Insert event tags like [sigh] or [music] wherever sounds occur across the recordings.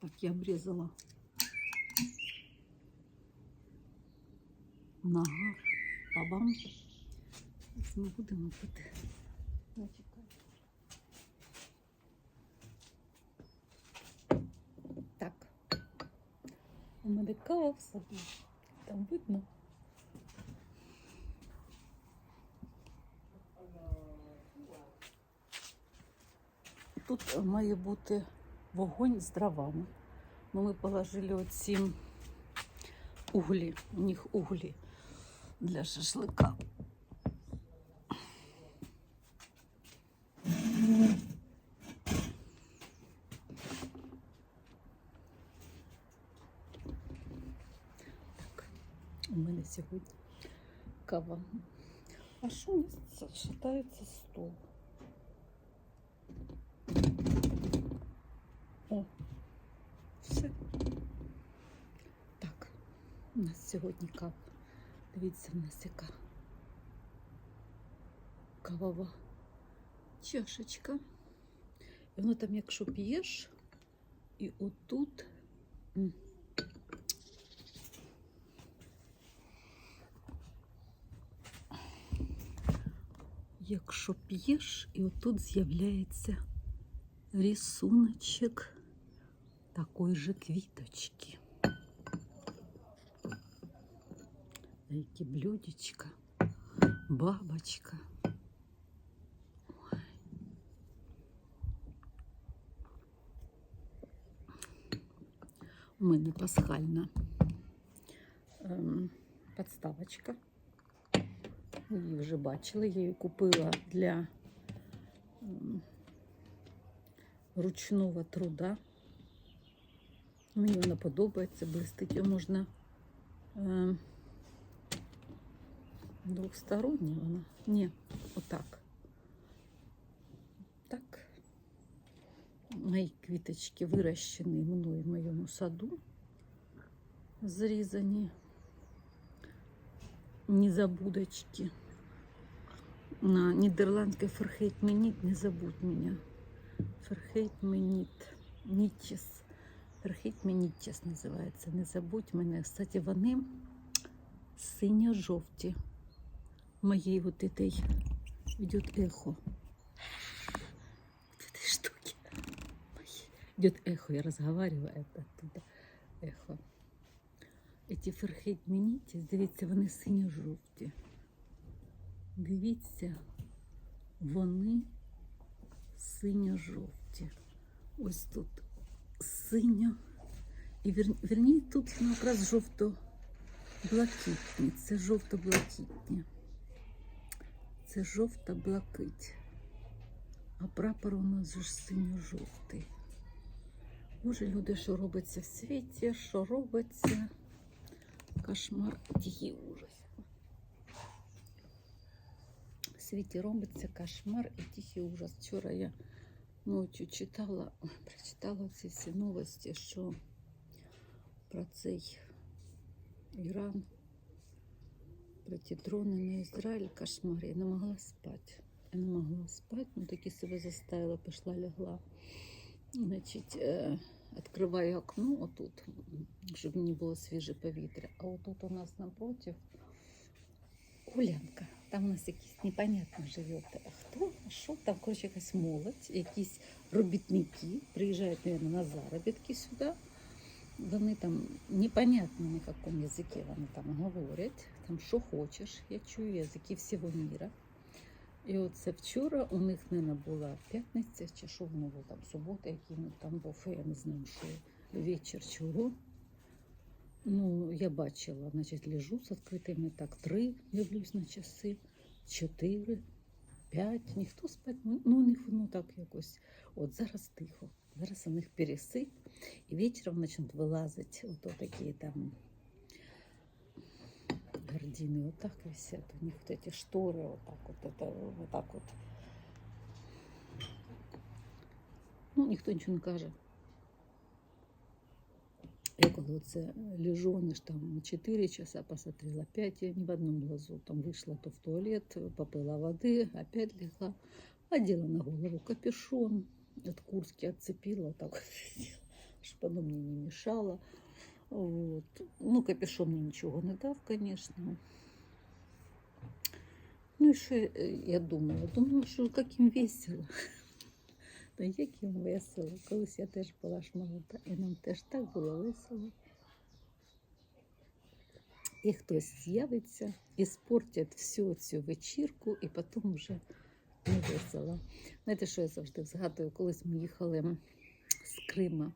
Так, я обрізала нагар, бабам. Зараз ми будемо пити. Так. У мене кава в саду. Там видно. Тут має бути вогонь з дровами. Ну, ми положили оці углі. У них углі для шашлика. Так, у мене сьогодні кава. А що у нас шатається стол? О, все. Так, у нас сьогодні кава. Дивіться, в нас яка кавова чашечка. І воно там, якщо п'єш, і отут. Якщо п'єш, і отут з'являється рисуночок такої же квіточки. Які блюдечка, бабочка. Ой. У мене пасхальна ем, подставочка. Ви її вже бачили, я її купила для ем, ручного труда. Мені вона подобається, блистить. Її можна е, двохстороння вона. Ні, отак. Так. Мої квіточки вирощені мною в моєму саду. Зрізані незабудочки. На нидерландской ферхейт менит, не забудь меня. Ферхейт меніт, нітчес. Ферхейт менітчес називається. Не забудь мене. Кстати, вони синьо-жовті. Моей вот этой идет эхо. Вот этой штуки. Моей. Идет эхо, я разговариваю это оттуда. Эхо. Эти ферхейт менітіс, дивіться, вони синьо-жовті. Дивіться, вони синьо-жовті. Ось тут синьо. І вір... вірні, тут якраз жовто-блакитні. Це жовто-блакитні. Це жовта блакить. А прапор у нас же синьо-жовтий. Боже, люди, що робиться в світі, що робиться. Кошмар, тихий ужас. В світі робиться кошмар і тихий ужас. Вчора я ночі читала, прочитала ці новості, що про цей Іран, про ті дрони на Ізраїль, кошмар. Я не могла спати. Я не могла спати, ну таки себе заставила, пішла, лягла. Значить, е, відкриваю окно отут, щоб мені було свіже повітря. А отут у нас напротив Улянка. Там у нас якийсь непонятно живе. Хто? Що там? Коротше, якась молодь, якісь робітники приїжджають, мабуть, на заробітки сюди. Вони там непонятно на якому язикі вони там говорять, там що хочеш. Я чую язики всього міра. І оце вчора у них, мабуть, була п'ятниця чи що воно було там субота, який там був, я не знаю, що вечір чого. Ну, я бачила, значить, лежу з відкритими так три, дивлюсь на часи, чотири, п'ять, ніхто спать, ну, ну у них воно так якось. От зараз тихо, зараз у них пересип, і вечором почнуть вилазити ото такі там гардины вот так висят, у них вот эти шторы вот так вот, это вот так вот. Ну, ніхто нічого не каже. Я коли це лежу, вони ж там 4 часа посмотрела, 5, я ни в одном глазу. Там вышла то в туалет, попила воды, опять легла, одела на голову капюшон, от куртки отцепила, вот так вот, [laughs] щоб воно мені не мішало. Вот. Ну, капюшон мені нічого не дав, звісно. Ну і що я- я думала? Думала, що як їм весело. [laughs] Та як їм весело. Колись я теж була ж молода, і нам теж так було весело. І хтось з'явиться і спортять всю цю вечірку, і потім вже не весело. Знаєте, що я завжди згадую, колись ми їхали з Крима.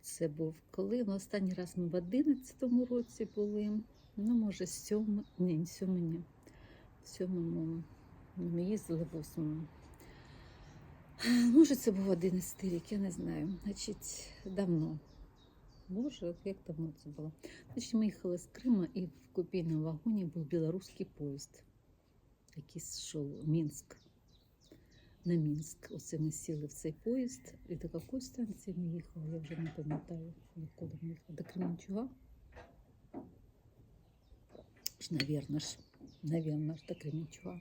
Це був коли? Ну, останній раз ми в 11-му році були. Ну, може, сьомий, ні, сьомий, ні. В сьомому ми їздили в восьмому. Може, це був 11 рік, я не знаю. Значить, давно. Боже, як давно це було. Значить, ми їхали з Крима і в купійному вагоні був білоруський поїзд, який йшов Мінськ. На Мінськ. Оце ми сіли в цей поїзд. І до якої станції ми їхали, я вже не пам'ятаю, яколи ми їхали. До Кременчуга? Ж, Навірно ж, навірно ж, до Кременчуга.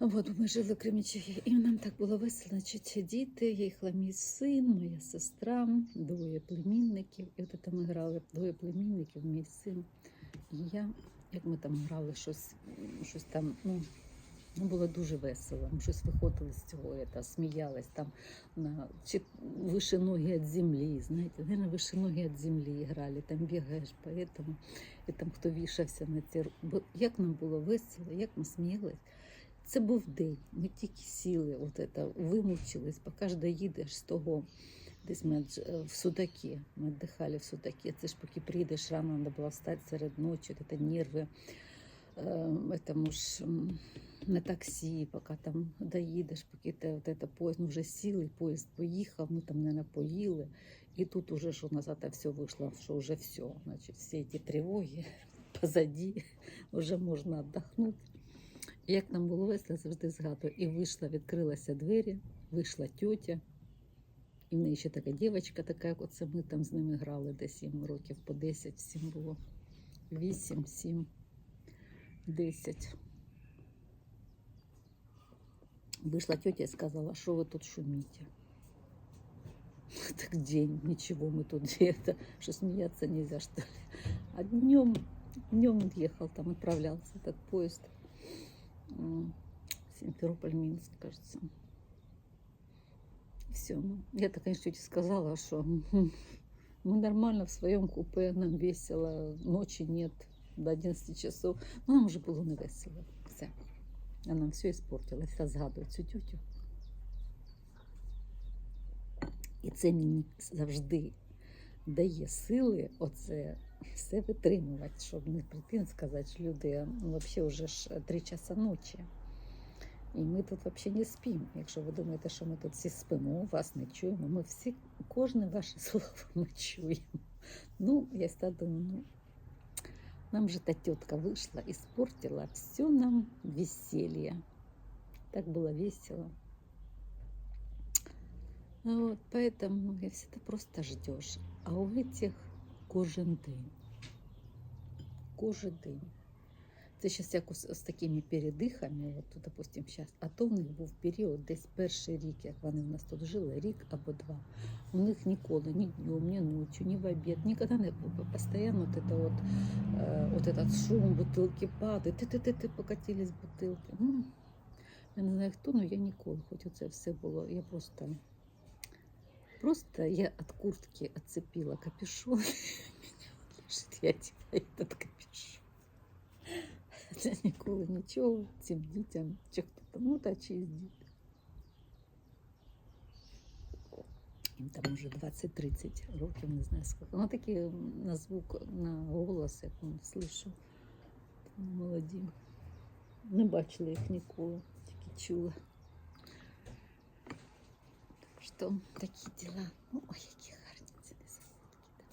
От ми жили в Кременчугі, і нам так було весело. Значить, діти, я їхала мій син, моя сестра, двоє племінників. І от це ми грали двоє племінників, мій син і я. Як ми там грали щось, щось там, ну, було дуже весело. Ми щось виходили з цього, я та, сміялись там на чи вище ноги від землі, знаєте, не на вище ноги від землі грали, там бігаєш, поэтому, і там хто вішався на ці Бо як нам було весело, як ми сміялись. Це був день. Ми тільки сіли, от это, вимучились, поки ж доїдеш з того. Десь ми е, в Судакі, ми віддихали в Судакі. Це ж поки приїдеш рано, треба було встати серед ночі, це нерви. Е, Тому ж на таксі, поки там доїдеш, поки ти от это поїзд, ну вже сіли, поїзд поїхав, ми там не напоїли. І тут уже нас це все вийшло, що вже все. Значить, всі ці тривоги позаді, [laughs] вже можна віддохнути. Як нам було весело, завжди згадую. І вийшла, відкрилася двері, вийшла тьотя. І в неї ще така дівчинка, така, як оце ми там з ними грали десь їм років по 10 всім було. 8, 7, 10. Вийшла тетя і сказала, що ви тут шумите? Так день, ничего, мы тут [laughs] где-то, что смеяться нельзя. А днем, днем ехал, там отправлялся этот поезд. М, Симферополь-Минск, кажется. Все. Я так, конечно, тете сказала, что [laughs] мы нормально в своем купе, нам весело, ночи нет, до 11 часов. Ну, нам уже было не весело. Все. А нам все испортила. Я згадую цю тютю. І це мені завжди дає сили оце все витримувати, щоб не прийти і сказати, що люди ну, взагалі вже ж 3 часа ночі. І ми тут взагалі не спимо. Якщо ви думаєте, що ми тут всі спимо, вас не чуємо. Ми всі, кожне ваше [laughs] слово ми чуємо. Ну, я всегда думаю, ну, нам же та тетка вышла, испортила все нам веселье. Так было весело. Ну Вот, поэтому я всегда просто ждешь. А у этих кожен день. Кожен день. Це зараз як з, з такими передихами, от, допустим, зараз. А то в них був період, десь перший рік, як вони в нас тут жили, рік або два. У них ніколи, ні днем, ні ночі, ні в обід, ніколи не було. Постоянно вот это вот, э, вот этот шум, бутилки падають, ти-ти-ти покатились бутилки. Ну, я не знаю хто, але я ніколи, хоч оце все було. Я просто, просто я від куртки отцепила капюшон. [laughs] Я типа этот капюшон. Це ніколи нічого цим дітям, чи хто там, ну та чиїсь діти. Їм там уже 20-30 років, не знаю скільки. Ну такі на звук, на голос, як он слышу. Молоді. Не бачила їх ніколи, тільки чула. Так що такі діла. Ну, ой, які гарні ці незабудки.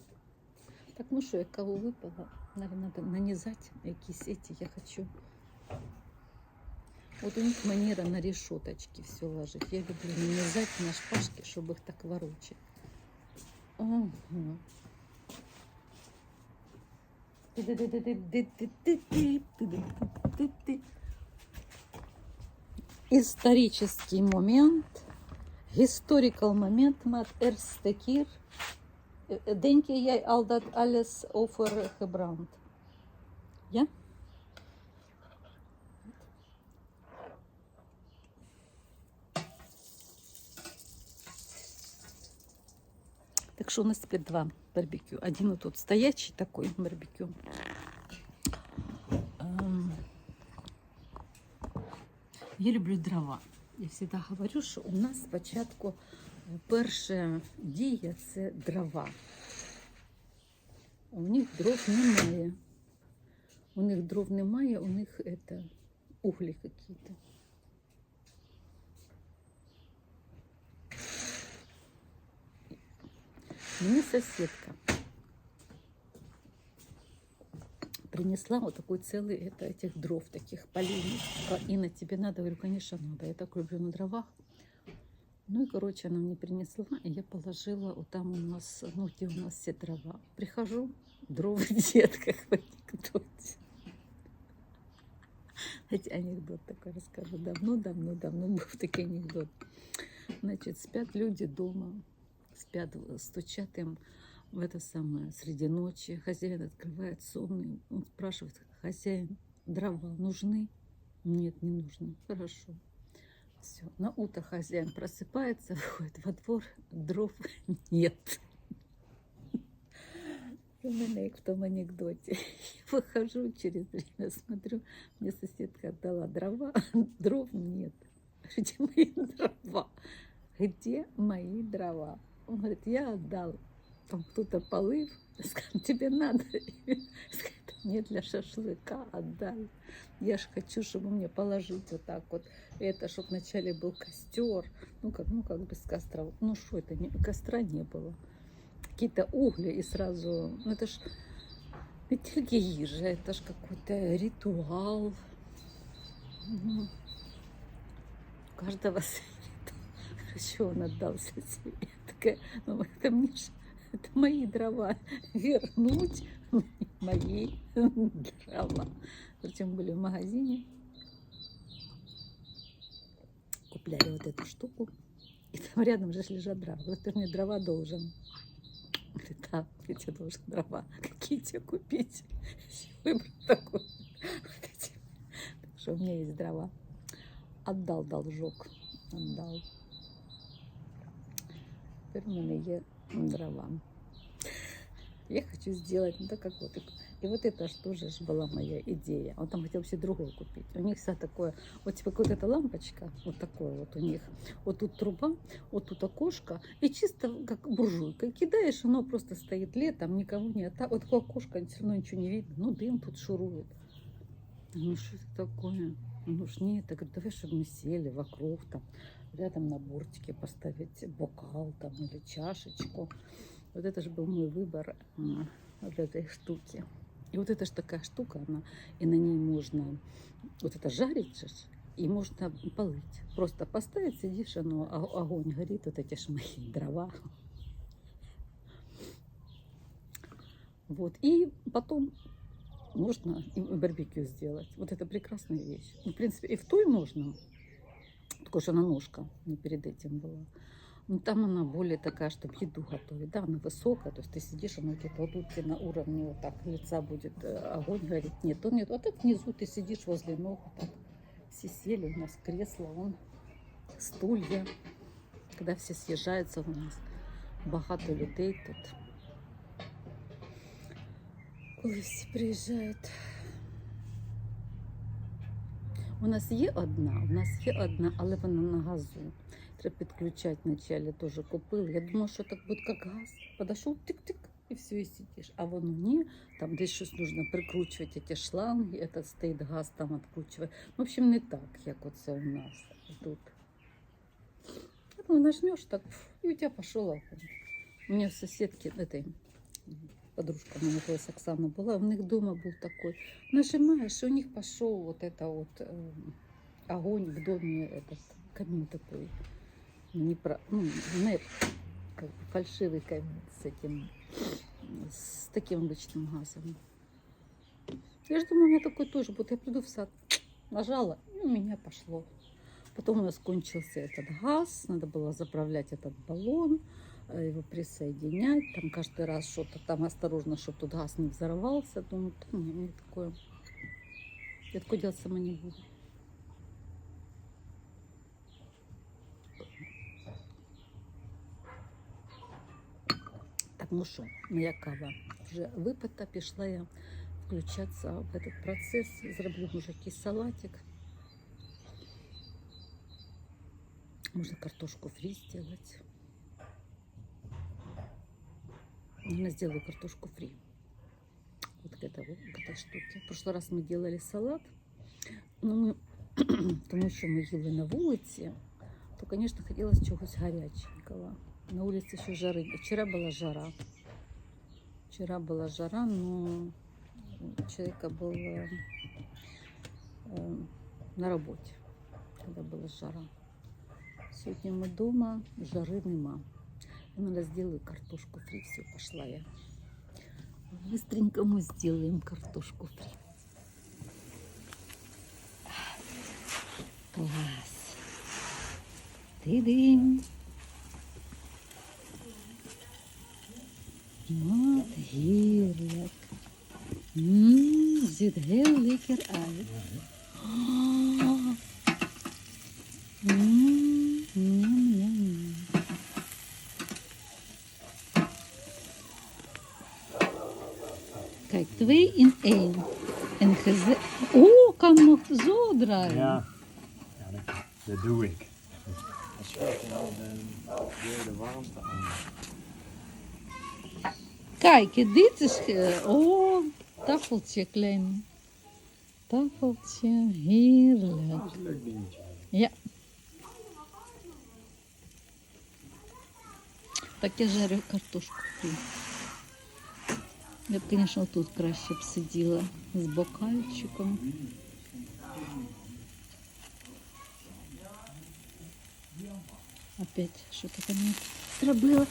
Да. Так, ну що, я каву випила, наверное, надо нанизать якісь эти я хочу. Вот у них манера на решеточки все ложить. Я люблю нанизать на шпажки, чтобы их так ворочать. Ага. Исторический момент. historical moment met eerste keer. Eh, Denk jij al dat alles over gebrand? Ja? Так что у нас теперь два барбекю. Один вот тут стоячий такой барбекю. Ем, Я люблю дрова. Я завжди говорю, що у нас спочатку перша дія це дрова. У них дров немає. У них дров немає, у них это, угли какие-то. Мне соседка принесла вот такой целый это, этих дров, таких поленьев. Сказала, Инна, тебе надо? Я говорю, конечно, надо. Я так люблю на дровах. Ну и, короче, она мне принесла, и я положила вот там у нас, ну, где у нас все дрова. Прихожу, дров [laughs] нет, как в анекдоте. Знаете, анекдот такой расскажу. Давно-давно-давно был такой анекдот. Значит, спят люди дома, спят, стучат им в это самое, среди ночи. Хозяин открывает сонный. Он спрашивает, хозяин, дрова нужны? Нет, не нужны. Хорошо. Все. На утро хозяин просыпается, [laughs] выходит во двор, дров [laughs] нет. Как в том анекдоте. [laughs] Я выхожу через время, смотрю, мне соседка отдала дрова, дров нет. Где мои дрова? Где мои дрова? Он говорит, я отдал. Там кто-то полыв. [laughs] Сказал, тебе надо. [laughs] Сказал, нет, для шашлыка отдай. Я ж хочу, чтобы мне положить вот так вот. Это, чтобы вначале был костер. Ну, как, ну, как без костра. Ну, что это, не, костра не было. Какие-то угли и сразу... Ну, это ж не тільки їжа, это ж какой-то ритуал. Ну, у каждого [laughs] ритуал. Хорошо, он отдался себе. Я такая, ну, это мне ж, это мои дрова. Вернуть мои дрова. Причем были в магазине. Купляли вот эту штуку. И там рядом же лежат дрова. Вот ты мне дрова должен. Говорит, да, я тебе должен дрова. Какие тебе купить? Выбрать такой. Так что у меня есть дрова. Отдал должок. Отдал. Теперь у меня дрова. Я хочу сделать, ну так как вот. И, вот это же тоже ж была моя идея. Он там хотел все другое купить. У них вся такое, вот типа вот эта лампочка, вот такое вот у них. Вот тут труба, вот тут окошко. И чисто как буржуйка. Кидаешь, оно просто стоит летом, никого нет. А вот такое окошко, все равно ничего не видно. Ну, дым тут шурует. Ну, что это такое? Ну ж нет, я говорю, давай, чтобы мы сели вокруг, там, рядом на бортике поставить бокал там или чашечку. Вот это же был мой выбор вот этой штуки. И вот это же такая штука, она, и на ней можно вот это жарить же, и можно полыть. Просто поставить, сидишь, оно, о- огонь горит, вот эти мои [laughs] дрова. Вот, и потом можно барбекю сделать. Вот это прекрасная вещь. В принципе, и в той можно. Что она ножка не перед этим была. Но там она более такая, чтобы еду готовить. Да, она высокая, то есть ты сидишь, она где-то вот тут на уровне вот так лица будет э, огонь гореть. Нет, то нет. Вот так внизу ты сидишь возле ног, вот так. Все сели, у нас кресло, вон стулья. Когда все съезжаются у нас, багато людей тут. Коли всі приїжджають. У нас є одна, у нас є одна, але вона на газу. Треба підключати вначале теж купили. Я думала, що так буде як газ. Подошов тик-тик і все, і сидиш. А воно ні, там десь щось нужно прикручувати ці шланги, этот стоїть газ там відкручує. В общем, не так, як оце у нас тут. Ну, нажмешь так, фу, и у тебя пошел огонь. У меня соседки, этой подружка у меня колись Оксана была, у них дома был такой. Нажимаешь, и у них пошел вот это вот э, огонь в доме, этот камин такой. Не про, ну, не как бы фальшивый камин с этим, с таким обычным газом. Я же думаю, у меня такой тоже будет. Я приду в сад, нажала, и у меня пошло. Потом у нас кончился этот газ, надо было заправлять этот баллон, э, Его присоединять. Там каждый раз что-то там осторожно, чтобы тут газ не взорвался. Думаю, да не, мне такое. Я такое делать сама не буду. Так, ну що, моя кава вже випита, пішла я включатися в этот процес. Зроблю може якийсь салатик. Можно картошку фри сделать. Я сделаю картошку фри. Вот к этой, вот, к этой штуке. В прошлый раз мы делали салат. Ну, ми, [clears throat] тому що ми їли на вулиці, то, конечно, хотілося чогось гаряченького. На улице еще жары. Вчера была жара. Вчера была жара, но у человека был э, э, на работе, когда была жара. Сегодня мы дома, жары нема. Я надо сделаю картошку фри. Все, пошла я. Быстренько мы сделаем картошку фри. Класс. Ти-дим. Wat heerlijk. Mmm, ziet heel lekker. Oh, kan nog zo draaien. Ja, ja dat, dat doe ik. Als je al de, de warmte aan. Kijk, dit is... Oh, tafeltje klein. Tafeltje, heerlijk. Dat is een leuk dingetje. Ja. Takie żery kartuszki. Я б, звісно, тут краще б сиділа з бокальчиком. Опять що-то там не зробила.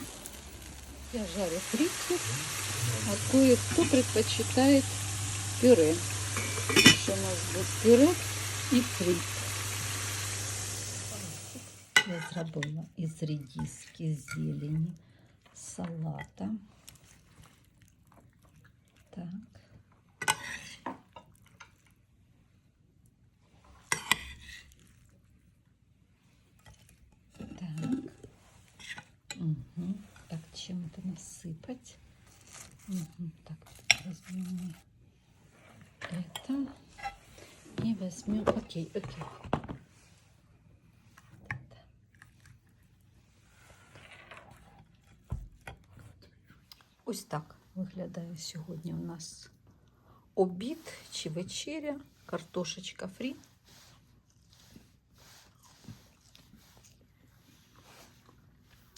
Я жарю фрикцию, а кое-кто предпочитает пюре. Что у нас будет пюре и фрит. Я зробила із редиски, зелені, салата. Так. Угу. Так, чем это насыпать? Угу. Так, возьмем это и возьмем. Окей, окей. Ось так виглядає сьогодні у нас обід чи вечеря, картошечка фрі.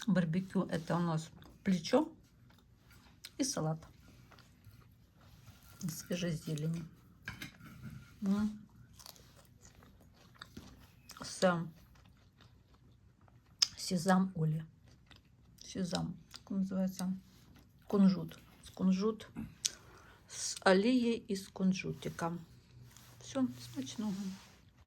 Барбекю это у нас плечо и салат из свежей зелени. М. С сезам Оли. Сезам. Как он называется? Кунжут. С кунжут. С аллеей из кунжутика. Все, смачного.